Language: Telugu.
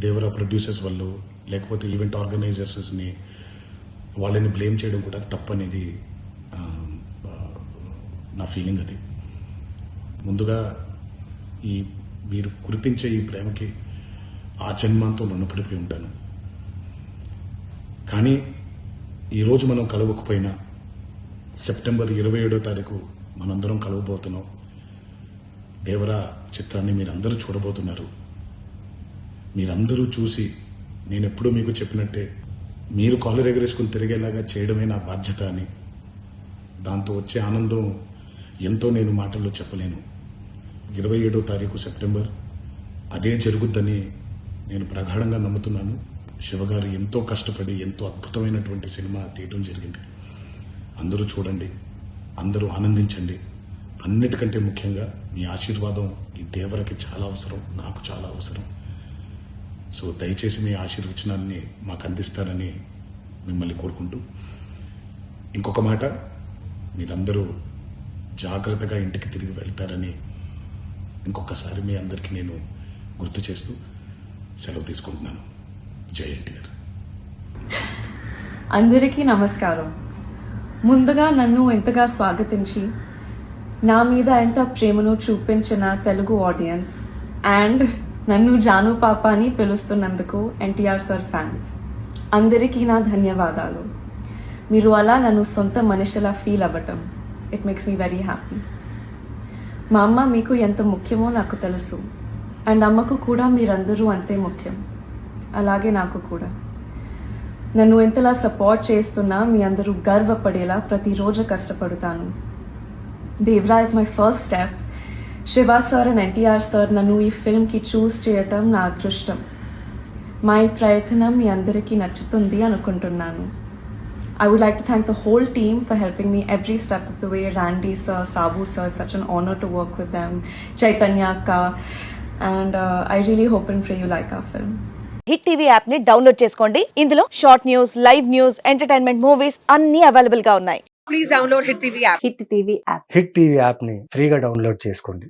దేవరా ప్రొడ్యూసర్స్ వల్ల లేకపోతే ఈవెంట్ ఆర్గనైజర్స్ని వాళ్ళని బ్లేమ్ చేయడం కూడా తప్పనేది నా ఫీలింగ్ అది. ముందుగా ఈ మీరు కురిపించే ఈ ప్రేమకి ఆ జన్మాంతో రుణపడిపోయి ఉంటాను. కానీ ఈరోజు మనం కలవకపోయినా సెప్టెంబర్ ఇరవై ఏడో తారీఖు మనందరం కలవబోతున్నాం. దేవరా చిత్రాన్ని మీరందరూ చూడబోతున్నారు. మీరందరూ చూసి నేను ఎప్పుడూ మీకు చెప్పినట్టే మీరు కాలర్ ఎగరేసుకుని తిరిగేలాగా చేయడమే నా బాధ్యత అని. దాంతో వచ్చే ఆనందం ఎంతో నేను మాటల్లో చెప్పలేను. ఇరవై ఏడో తారీఖు సెప్టెంబర్. అదే జరుగుద్దని నేను ప్రగాఢంగా నమ్ముతున్నాను. శివగారు ఎంతో కష్టపడి ఎంతో అద్భుతమైనటువంటి సినిమా తీయడం జరిగింది. అందరూ చూడండి అందరూ ఆనందించండి. అన్నిటికంటే ముఖ్యంగా మీ ఆశీర్వాదం ఈ దేవరకి చాలా అవసరం నాకు చాలా అవసరం. సో దయచేసి మీ ఆశీర్వచనాన్ని మాకు అందిస్తారని మిమ్మల్ని కోరుకుంటూ ఇంకొక మాట మీరందరూ జాగ్రత్తగా ఇంటికి తిరిగి వెళ్తారని ఇంకొకసారి మీ అందరికీ నేను గుర్తు చేస్తూ సెలవు తీసుకుంటున్నాను. జై ఎన్టీఆర్. అందరికీ నమస్కారం. ముందుగా నన్ను ఎంతగా స్వాగతించి నా మీద ఎంత ప్రేమను చూపించిన తెలుగు ఆడియన్స్ అండ్ నన్ను జాను పాప అని పిలుస్తున్నందుకు ఎన్టీఆర్ సార్ ఫ్యాన్స్ అందరికీ నా ధన్యవాదాలు. మీరు అలా నన్ను సొంత మనిషిలా ఫీల్ అవ్వటం it makes me very happy మా అమ్మ మీకు ఎంత ముఖ్యమో నాకు తెలుసు అండ్ అమ్మకు కూడా మీరందరూ అంతే ముఖ్యం. అలాగే నాకు కూడా. నన్ను ఎంతలా సపోర్ట్ చేస్తున్నా మీ అందరూ గర్వపడేలా ప్రతిరోజు కష్టపడతాను. Devara is my first step Shiva sir and NTR sir నన్ను ఈ ఫిల్మ్కి చూస్ చేయటం నా అదృష్టం. మై ప్రయత్నం మీ అందరికీ నచ్చుతుంది అనుకుంటున్నాను. I would like to thank the whole team for helping me every step of the way Randy sir Sabu sir such an honour to work with them Chaitanya akka and I really hope and free you like a film Hit TV యాప్ని డౌన్లోడ్ చేసుకోండి. ఇందులో short news live news entertainment movies అన్ని అవైలబుల్గా ఉన్నాయి. Please download Hit TV app Hit TV app Hit TV యాప్ని ఫ్రీగా డౌన్లోడ్ చేసుకోండి.